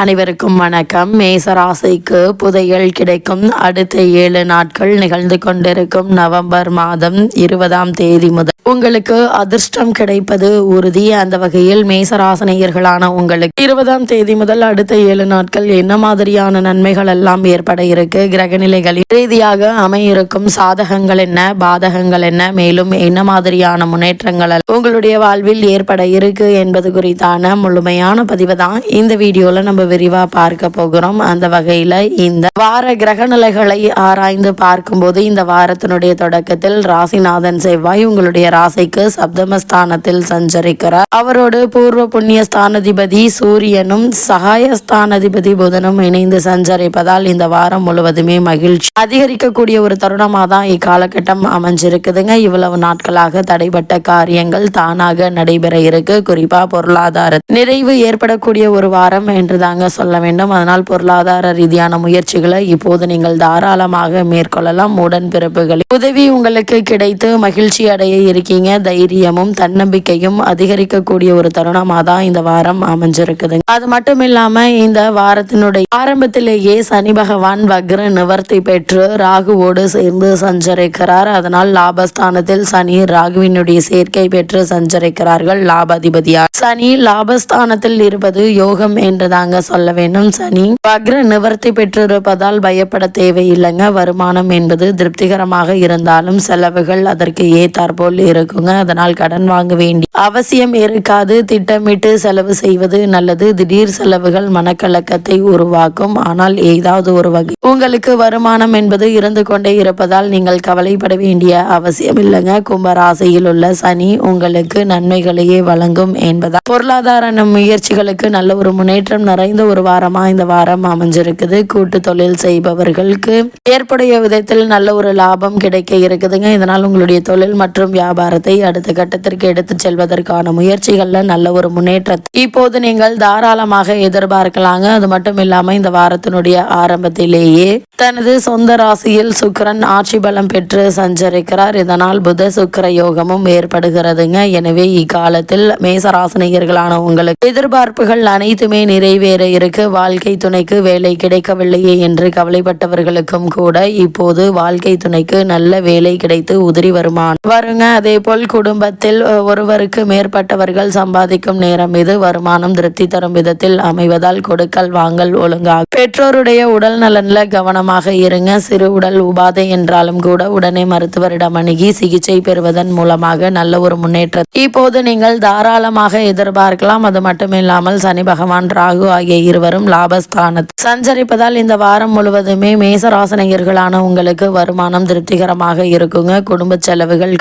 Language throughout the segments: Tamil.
அனைவருக்கும் வணக்கம். மேசராசிக்கு புதையல் கிடைக்கும். அடுத்த ஏழு நாட்கள் நிகழ்ந்து கொண்டிருக்கும் நவம்பர் மாதம் இருபதாம் தேதி முதல். உங்களுக்கு அதிர்ஷ்டம் கிடைப்பது உறுதி. அந்த வகையில் மேசராசனையர்களான உங்களுக்கு இருபதாம் தேதி முதல் அடுத்த ஏழு நாட்கள் என்ன மாதிரியான நன்மைகள் எல்லாம் ஏற்பட இருக்கு? கிரகநிலைகளில் ரீதியாக அமையிருக்கும் சாதகங்கள் என்ன? பாதகங்கள் என்ன? மேலும் என்ன மாதிரியான முன்னேற்றங்கள் உங்களுடைய வாழ்வில் ஏற்பட இருக்கு என்பது குறித்தான முழுமையான பதிவு தான் இந்த வீடியோல நம்ம விரிவா பார்க்க போகிறோம். அந்த வகையில இந்த வார கிரக நிலைகளை ஆராய்ந்து பார்க்கும்போது இந்த வாரத்தினுடைய தொடக்கத்தில் ராசிநாதன் செவ்வாய் உங்களுடைய ராசிக்கு சப்தமஸ்தானத்தில் சஞ்சரிக்கிறார். அவரோடு பூர்வ புண்ணிய ஸ்தானாதிபதி சூரியனும் சகாயஸ்தானாதிபதி புதனும் இணைந்து சஞ்சரிப்பதால் இந்த வாரம் முழுவதுமே மகிழ்ச்சி. அதிகரிக்கக்கூடிய ஒரு தருணமாக தான் இக்காலகட்டம் அமைஞ்சிருக்குதுங்க. இவ்வளவு நாட்களாக தடைபட்ட காரியங்கள் தானாக நடைபெற இருக்கு. குறிப்பா பொருளாதார நிறைவு ஏற்படக்கூடிய ஒரு வாரம் என்று தாங்க சொல்ல வேண்டும். அதனால் பொருளாதார ரீதியான முயற்சிகளை இப்போது நீங்கள் தாராளமாக மேற்கொள்ளலாம். உடன் பிறப்புகளில் உதவி உங்களுக்கு கிடைத்து மகிழ்ச்சி அடைய இருக்கீங்க தைரியமும் தன்னம்பிக்கையும் அதிகரிக்கக்கூடிய ஒரு தருணமாக தான் இந்த வாரம் அமைஞ்சிருக்குது அது மட்டும் இல்லாம இந்த வாரத்தினுடைய ஆரம்பத்திலேயே சனி பகவான் வக்ர நிவர்த்தி பெற்று ராகுவோடு சேர்ந்து சஞ்சரிக்கிறார். அதனால் லாபஸ்தானத்தில் சனி ராகுவினுடைய சேர்க்கை பெற்று சஞ்சரிக்கிறார்கள் லாபாதிபதியார். சனி லாபஸ்தானத்தில் இருப்பது யோகம் என்று தாங்க சொல்ல வேண்டும். சனி வக்ர நிவர்த்தி பெற்றிருப்பதால் பயப்பட தேவையில்லைங்க. வருமானம் என்பது திருப்திகரமாக இருந்தாலும் செலவுகள் அதற்கு ஏத்தாற்போல் இருக்குங்க. அதனால் கடன் வாங்க வேண்டிய அவசியம் இருக்காது. திட்டமிட்டு செலவு செய்வது நல்லது. திடீர் செலவுகள் மனக்கலக்கத்தை உருவாக்கும். ஆனால் ஏதாவது ஒரு வகை உங்களுக்கு வருமானம் என்பது இருந்து கொண்டே இருப்பதால் நீங்கள் கவலைப்பட வேண்டிய அவசியம் இல்லைங்க. கும்பராசியில் உள்ள சனி உங்களுக்கு நன்மைகளையே வழங்கும் என்பதால் பொருளாதார முயற்சிகளுக்கு நல்ல ஒரு முன்னேற்றம் நிறைந்த ஒரு வாரமா இந்த வாரம் அமைஞ்சிருக்குது. கூட்டு தொழில் செய்பவர்களுக்கு ஏற்புடைய விதத்தில் நல்ல ஒரு லாபம் கிடைக்க இருக்குதுங்க. இதனால் உங்களுடைய தொழில் மற்றும் வியாபாரம் வியாபாரத்தை அடுத்த கட்டத்திற்கு எடுத்து செல்வதற்கான முயற்சிகள்ல நல்ல ஒரு முன்னேற்றத்தை இப்போது நீங்கள் தாராளமாக எதிர்பார்க்கலாங்க. அது மட்டும் இல்லாம இந்த வாரத்தினுடைய ஆரம்பத்திலேயே தனது சொந்த ராசியில் சுக்கரன் ஆட்சி பலம் பெற்று சஞ்சரிக்கிறார். இதனால் புத சுக்கர யோகமும் ஏற்படுகிறதுங்க. எனவே இக்காலத்தில் மேசராசினியர்களான உங்களுக்கு எதிர்பார்ப்புகள் அனைத்துமே நிறைவேற இருக்கு. வாழ்க்கை துணைக்கு வேலை கிடைக்கவில்லையே என்று கவலைப்பட்டவர்களுக்கும் கூட இப்போது வாழ்க்கை துணைக்கு நல்ல வேலை கிடைத்து உதிரி வருமானம் வருங்க. அதே அதேபோல் குடும்பத்தில் ஒருவருக்கு மேற்பட்டவர்கள் சம்பாதிக்கும் நேரம் இது. வருமானம் திருப்தி தரும் விதத்தில் அமைவதால் கொடுக்கல் வாங்கல் ஒழுங்காக. பெற்றோருடைய உடல் நலன்ல கவனமாக இருங்க. சிறு உடல் உபாதை என்றாலும் கூட உடனே மருத்துவரிடம் அணுகி சிகிச்சை பெறுவதன் மூலமாக நல்ல ஒரு முன்னேற்றம் இப்போது நீங்கள் தாராளமாக எதிர்பார்க்கலாம். அது மட்டுமில்லாமல் சனி பகவான் ராகு ஆகிய இருவரும் லாபஸ்தானத்தில் சஞ்சரிப்பதால் இந்த வாரம் முழுவதுமே மேசராசனையர்களான உங்களுக்கு வருமானம் திருப்திகரமாக இருக்குங்க. குடும்ப செலவுகள்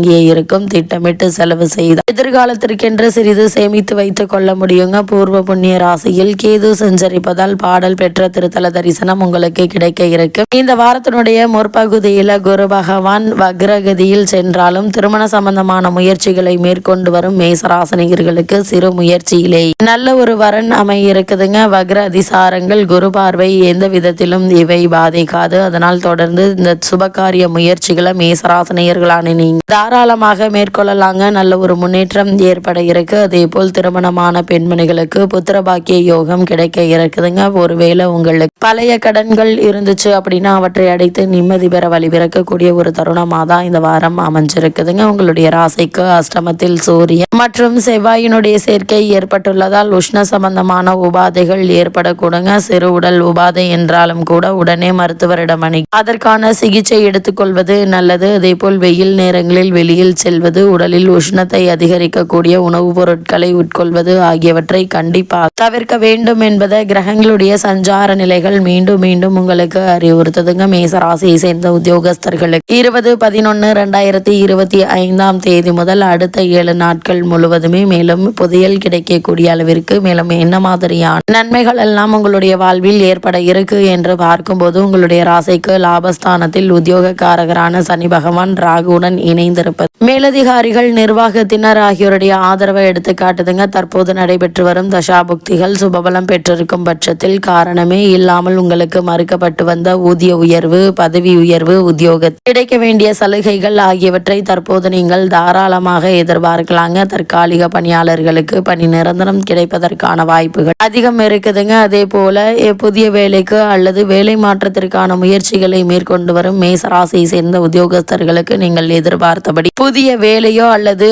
கட்டுக்கடங்கியே இருக்கும் திட்டமிட்டு செலவு செய்த எதிர்காலத்திற்கென்று சிறிது சேமித்து வைத்துக் கொள்ள முடியுங்க. பூர்வ புண்ணிய ராசியில் கேது சஞ்சரிப்பதால் பாடல் பெற்ற திருத்தல தரிசனம் உங்களுக்கு கிடைக்க இருக்கும் இந்த வாரத்தினுடைய முற்பகுதியில குரு பகவான் வக்ரகதியில் சென்றாலும் திருமண சம்பந்தமான முயற்சிகளை மேற்கொண்டு வரும் மேசராசனிகர்களுக்கு சிறு முயற்சியிலே. நல்ல ஒரு வரன் அமைய இருக்குதுங்க வக்ர அதிசாரங்கள் குரு பார்வை எந்த விதத்திலும் இவை பாதிக்காது. அதனால் தொடர்ந்து இந்த சுபகாரிய முயற்சிகளை மேசராசனியர்களான நீங்க தாராளமாக மேற்கொள்ளலாங்க. நல்ல ஒரு முன்னேற்றம் ஏற்பட இருக்கு அதே போல் திருமணமான பெண்மணிகளுக்கு புத்திர பாக்கிய யோகம் கிடைக்க இருக்குதுங்க. ஒருவேளை உங்களுக்கு பழைய கடன்கள் இருந்துச்சு அப்படின்னா அவற்றை அடைத்து நிம்மதி பெற வழிபிறக்கக்கூடிய ஒரு தருணமாக தான் இந்த வாரம் அமைஞ்சிருக்குதுங்க. உங்களுடைய ராசிக்கு அஷ்டமத்தில் சூரியன் மற்றும் செவ்வாயினுடைய சேர்க்கை ஏற்பட்டுள்ளதால் உஷ்ண சம்பந்தமான உபாதைகள் ஏற்படக்கூடுங்க. சிறு உடல் உபாதை என்றாலும் கூட உடனே மருத்துவரிடம் அணி அதற்கான சிகிச்சை எடுத்துக்கொள்வது நல்லது. அதே போல் வெயில் நேரங்களில் வெளியில் செல்வது உடலில் உஷ்ணத்தை அதிகரிக்கக்கூடிய உணவுப் பொருட்களை உட்கொள்வது ஆகியவற்றை கண்டிப்பாக தவிர்க்க வேண்டும் என்பதை கிரகங்களுடைய சஞ்சார நிலைகள் மீண்டும் மீண்டும் உங்களுக்கு அறிவுறுத்துதுங்க. மேச ராசியை சேர்ந்த உத்தியோகஸ்தர்களுக்கு இருபது பதினொன்னு ரெண்டாயிரத்தி இருபத்தி ஐந்தாம் தேதி முதல் அடுத்த ஏழு நாட்கள் முழுவதுமே மேலும் புதையல் கிடைக்கக்கூடிய அளவிற்கு மேலும் என்ன மாதிரியான நன்மைகள் எல்லாம் உங்களுடைய வாழ்வில் ஏற்பட இருக்கு என்று பார்க்கும்போது உங்களுடைய ராசிக்கு லாபஸ்தானத்தில் உத்தியோகக்காரகரான சனி பகவான் ராகுவுடன் இணைந்திருக்கும் இருப்பது மேலதிகாரிகள் நிர்வாகத்தினர் ஆகியோருடைய ஆதரவை எடுத்து காட்டுதுங்க தற்போது நடைபெற்று வரும் தசாபுக்திகள் சுபபலம் பெற்றிருக்கும் பட்சத்தில் காரணமே இல்லாமல் உங்களுக்கு மறுக்கப்பட்டு வந்த ஊதிய உயர்வு பதவி உயர்வு உத்தியோக கிடைக்க வேண்டிய சலுகைகள் ஆகியவற்றை தற்போது நீங்கள் தாராளமாக எதிர்பார்க்கலாங்க. தற்காலிக பணியாளர்களுக்கு பணி நிரந்தரம் கிடைப்பதற்கான வாய்ப்புகள் அதிகம் இருக்குதுங்க. அதே போல எ, புதிய வேலைக்கு அல்லது வேலை மாற்றத்திற்கான முயற்சிகளை மேற்கொண்டு வரும் மேசராசியை சேர்ந்த உத்தியோகஸ்தர்களுக்கு நீங்கள் எதிர்பார்த்தபடி புதிய வேலையோ அல்லது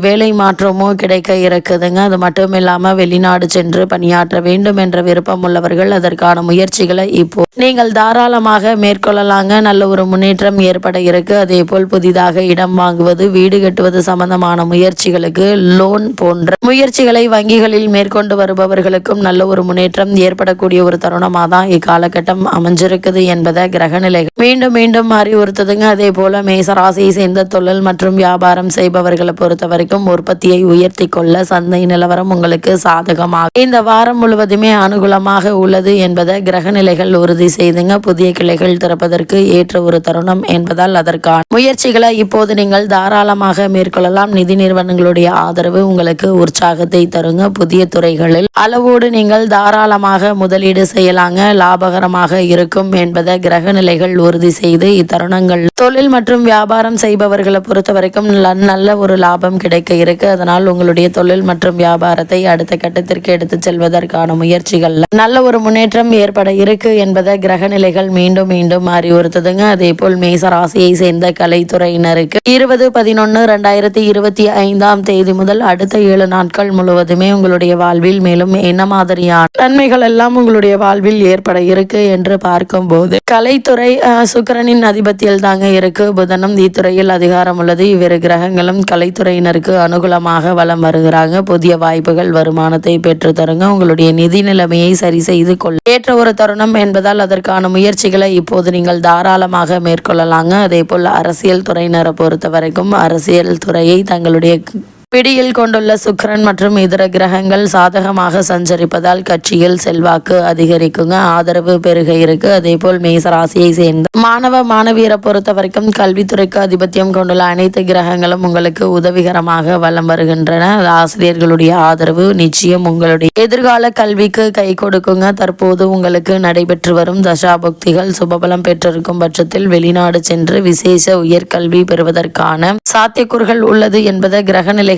வேலை மாற்றமோ கிடைக்க இருக்குதுங்க அது மட்டும் இல்லாம வெளிநாடு சென்று பணியாற்ற வேண்டும் என்ற விருப்பம் உள்ளவர்கள் அதற்கான முயற்சிகளை இப்போ நீங்கள் தாராளமாக மேற்கொள்ளலாங்க. நல்ல ஒரு முன்னேற்றம் ஏற்பட இருக்கு. அதே போல் புதிதாக இடம் வாங்குவது வீடு கட்டுவது சம்பந்தமான முயற்சிகளுக்கு லோன் போன்ற முயற்சிகளை வங்கிகளில் மேற்கொண்டு வருபவர்களுக்கும் நல்ல ஒரு முன்னேற்றம் ஏற்படக்கூடிய ஒரு தருணமாக தான் இக்காலகட்டம் அமைஞ்சிருக்குது என்பதை கிரகநிலைகள் மீண்டும் மீண்டும் அறிவுறுத்துதுங்க. அதே போல மேசராசியை சேர்ந்த தொழில் மற்றும் வியாபாரம் செய்பவர்களை பொறுத்த வரைக்கும் உற்பத்தியை உயர்த்தி கொள்ள சந்தை நிலவரம் உங்களுக்கு சாதகமாகும் இந்த வாரம் முழுவதுமே அனுகூலமாக உள்ளது என்பதை கிரகநிலைகள் உறுதி செய்துங்க. புதிய கிளைகள் திறப்பதற்கு ஏற்ற ஒரு தருணம் என்பதால் அதற்கான முயற்சிகளை இப்போது நீங்கள் தாராளமாக மேற்கொள்ளலாம். நிதி நிறுவனங்களுடைய ஆதரவு உங்களுக்கு உற்சாகத்தை தருங்க. புதிய துறைகளில் அளவோடு நீங்கள் தாராளமாக முதலீடு செய்யலாங்க. லாபகரமாக இருக்கும் என்பதை கிரக நிலைகள் உறுதி செய்து இத்தருணங்கள். தொழில் மற்றும் வியாபாரம் செய்பவர்களை பொறுத்த வரைக்கும் நல்ல- நல்ல ஒரு லாபம் கிடைக்க இருக்கு. அதனால் உங்களுடைய தொழில் மற்றும் வியாபாரத்தை அடுத்த கட்டத்திற்கு எடுத்து செல்வதற்கான முயற்சிகள்ல நல்ல ஒரு முன்னேற்றம் ஏற்பட இருக்கு என்பதை கிரக நிலைகள் மீண்டும் மீண்டும் அறிவுறுத்துதுங்க. அதே போல் மேச ராசியை சேர்ந்த கலைத்துறையினருக்கு இருபது பதினொன்னு ரெண்டாயிரத்தி இருபத்தி ஐந்தாம் தேதி முதல் அடுத்த ஏழு நாட்கள் முழுவதுமே உங்களுடைய வாழ்வில் மேலும் என்ன மாதிரியான நன்மைகள் எல்லாம் உங்களுடைய வாழ்வில் ஏற்பட இருக்கு என்று பார்க்கும் போது கலைத்துறை சுக்கரனின் அதிபத்தியில் தாங்க இருக்கு. புதனும் இத்துறையில் அதிகாரம் உள்ளது. இவ்விரு கிரகங்களும் கலைத்துறையினருக்கு அனுகூலமாக வலம் வருகிறாங்க. புதிய வாய்ப்புகள் வருமானத்தை பெற்று தருங்க. உங்களுடைய நிதி நிலைமையை சரி செய்து கொள்ள ஏற்ற ஒரு தருணம் என்பதால் அதற்கான முயற்சிகளை இப்போது நீங்கள் தாராளமாக மேற்கொள்ளலாங்க. அதே போல் அரசியல் துறையினரை பொறுத்த வரைக்கும் அரசியல் துறையை தங்களுடைய பிடியில் கொண்டுள்ள சுக்கிரன் மற்றும் இதர கிரகங்கள் சாதகமாக சஞ்சரிப்பதால் கட்சியில் செல்வாக்கு அதிகரிக்குங்க. ஆதரவு பெருக இருக்கு. அதே போல் மேசராசியை சேர்ந்த மாணவ மாணவியரை பொறுத்த வரைக்கும் கல்வித்துறைக்கு அதிபத்தியம் கொண்டுள்ள அனைத்து கிரகங்களும் உங்களுக்கு உதவிகரமாக வலம் வருகின்றன. ஆசிரியர்களுடைய ஆதரவு நிச்சயம் உங்களுடைய எதிர்கால கல்விக்கு கை கொடுக்குங்க. தற்போது உங்களுக்கு நடைபெற்று வரும் தசாபக்திகள் சுபபலம் பெற்றிருக்கும் பட்சத்தில் வெளிநாடு சென்று விசேஷ உயர்கல்வி பெறுவதற்கான சாத்தியக்கூறுகள் உள்ளது என்பதை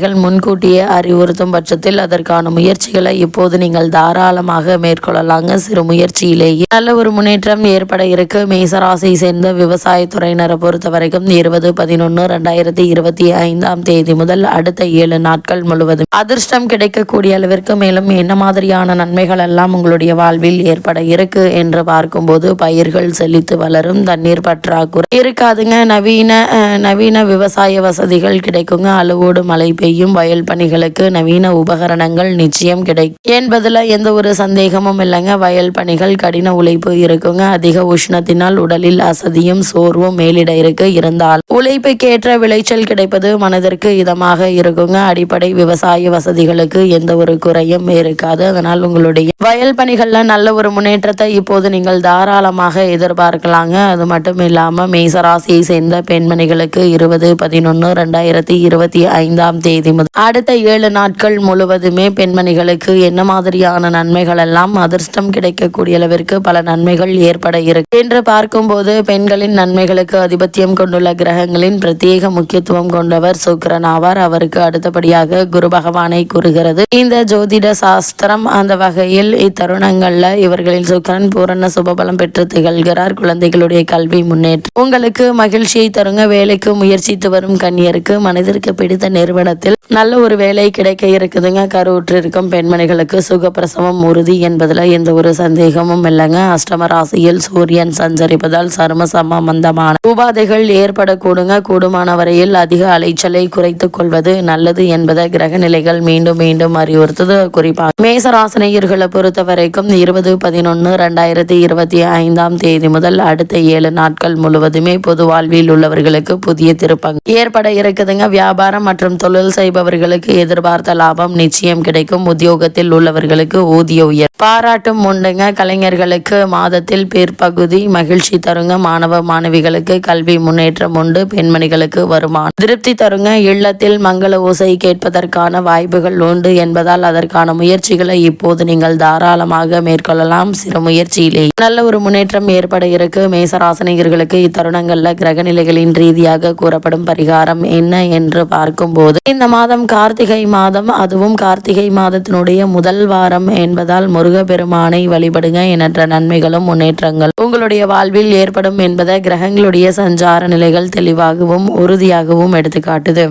தேவைகள் முன்கூட்டியே அறிவுறுத்தும் பட்சத்தில் அதற்கான முயற்சிகளை இப்போது நீங்கள் தாராளமாக மேற்கொள்ளலாங்க. சிறு முயற்சியிலேயே நல்ல ஒரு முன்னேற்றம் ஏற்பட இருக்கு. மேசராசியை சேர்ந்த விவசாயத்துறையினரை பொறுத்த வரைக்கும் இருபது பதினொன்னு ரெண்டாயிரத்தி இருபத்தி ஐந்தாம் தேதி முதல் அடுத்த ஏழு நாட்கள் முழுவதும் அதிர்ஷ்டம் கிடைக்கக்கூடிய அளவிற்கு மேலும் என்ன மாதிரியான நன்மைகள் எல்லாம் உங்களுடைய வாழ்வில் ஏற்பட இருக்கு என்று பார்க்கும்போது பயிர்கள் செழித்து வளரும் தண்ணீர் பற்றாக்குறை இருக்காதுங்க. நவீன நவீன விவசாய வசதிகள் கிடைக்குங்க. அளவோடு மழை பெய்யும் வயல் பணிகளுக்கு நவீன உபகரணங்கள் நிச்சயம் கிடைக்கும். என்பதுல எந்த ஒரு சந்தேகமும் இல்லைங்க. வயல் பணிகள் கடின உழைப்பு இருக்குங்க. அதிக உஷ்ணத்தினால் உடலில் அசதியும் சோர்வும் மேலிட இருக்கு. இருந்தால் உழைப்புக்கேற்ற விளைச்சல் கிடைப்பது மனதிற்கு இதமாக இருக்குங்க. அடிப்படை விவசாய வசதிகளுக்கு எந்த ஒரு குறையும் இருக்காது. அதனால் உங்களுடைய வயல் பணிகள்ல நல்ல ஒரு முன்னேற்றத்தை இப்போது நீங்கள் தாராளமாக எதிர்பார்க்கலாங்க. அது மட்டும் இல்லாம மேசராசியை சேர்ந்த பெண்மணிகளுக்கு இருபது பதினொன்னு ரெண்டாயிரத்தி இருபத்தி ஐந்தாம் தேதி முதல் அடுத்த ஏழு நாட்கள் முழுவதுமே பெண்மணிகளுக்கு என்ன மாதிரியான நன்மைகள் எல்லாம் அதிர்ஷ்டம் கிடைக்கக்கூடிய அளவிற்கு பல நன்மைகள் ஏற்பட இருக்கு. என்று பார்க்கும்போது பெண்களின் நன்மைகளுக்கு அதிபத்தியம் கொண்டுள்ள கிரகங்களின் பிரத்யேக முக்கியத்துவம் கொண்டவர் சுக்கிரன் ஆவார். அவருக்கு அடுத்தபடியாக குரு பகவானை கூறுகிறது. இந்த ஜோதிட சாஸ்திரம் அந்த வகையில் இத்தருணங்கள்ல இவர்களில் சுக்கிரன் பூரண சுபபலம் பெற்று திகழ்கிறார். குழந்தைகளுடைய கல்வி முன்னேற்றம். உங்களுக்கு மகிழ்ச்சியை தருங்க வேலைக்கு முயற்சித்து வரும் கன்னியருக்கு மனதிற்கு பிடித்த நிறுவனத்தில் நல்ல ஒரு வேலை கிடைக்க இருக்குதுங்க. கருவுற்று இருக்கும் பெண்மணிகளுக்கு சுகப்பிரசவம் உறுதி என்பதுல எந்த ஒரு சந்தேகமும் இல்லைங்க. அஷ்டம ராசியில் சூரியன் சஞ்சரிப்பதால் சரும சம்பந்தமான உபாதைகள் ஏற்படக்கூடுங்க. கூடுமான வரையில் அதிக அலைச்சலை குறைத்துக் கொள்வது நல்லது என்பதை கிரக நிலைகள் மீண்டும் மீண்டும் அறிவுறுத்தது. குறிப்பாக மேசராசனையர்களை பொறுத்த வரைக்கும் இருபது பதினொன்னு ரெண்டாயிரத்தி இருபத்தி ஐந்தாம் தேதி முதல் அடுத்த ஏழு நாட்கள் முழுவதுமே பொது வாழ்வில் உள்ளவர்களுக்கு புதிய திருப்பங்கள் ஏற்பட இருக்குதுங்க. வியாபாரம் மற்றும் தொழில் செய்பவர்களுக்கு எதிர்பார்த்த லாபம் நிச்சயம் கிடைக்கும். உத்தியோகத்தில் உள்ளவர்களுக்கு ஊதிய உயர். பாராட்டும் உண்டுங்க. கலைஞர்களுக்கு மாதத்தில் பிற்பகுதி மகிழ்ச்சி தருங்க. மாணவ மாணவிகளுக்கு கல்வி முன்னேற்றம் உண்டு. பெண்மணிகளுக்கு வருமானம். திருப்தி தருங்க. இல்லத்தில் மங்கள ஓசை கேட்பதற்கான வாய்ப்புகள் உண்டு என்பதால் அதற்கான முயற்சிகளை இப்போது நீங்கள் தாராளமாக மேற்கொள்ளலாம். சிறு முயற்சியிலே. நல்ல ஒரு முன்னேற்றம் ஏற்பட இருக்கு. மேசராசனிகர்களுக்கு இத்தருணங்கள்ல கிரக நிலைகளின் ரீதியாக கூறப்படும் பரிகாரம் என்ன என்று பார்க்கும்போது இந்த மாதம் கார்த்திகை மாதம் அதுவும் கார்த்திகை மாதத்தினுடைய முதல் வாரம் என்பதால் முருகப்பெருமானை வழிபடுங்க எண்ணற்ற நன்மைகளும் முன்னேற்றங்கள் உங்களுடைய வாழ்வில் ஏற்படும் என்பதை கிரகங்களுடைய சஞ்சார நிலைகள் தெளிவாகவும் உறுதியாகவும் எடுத்துக்காட்டுது.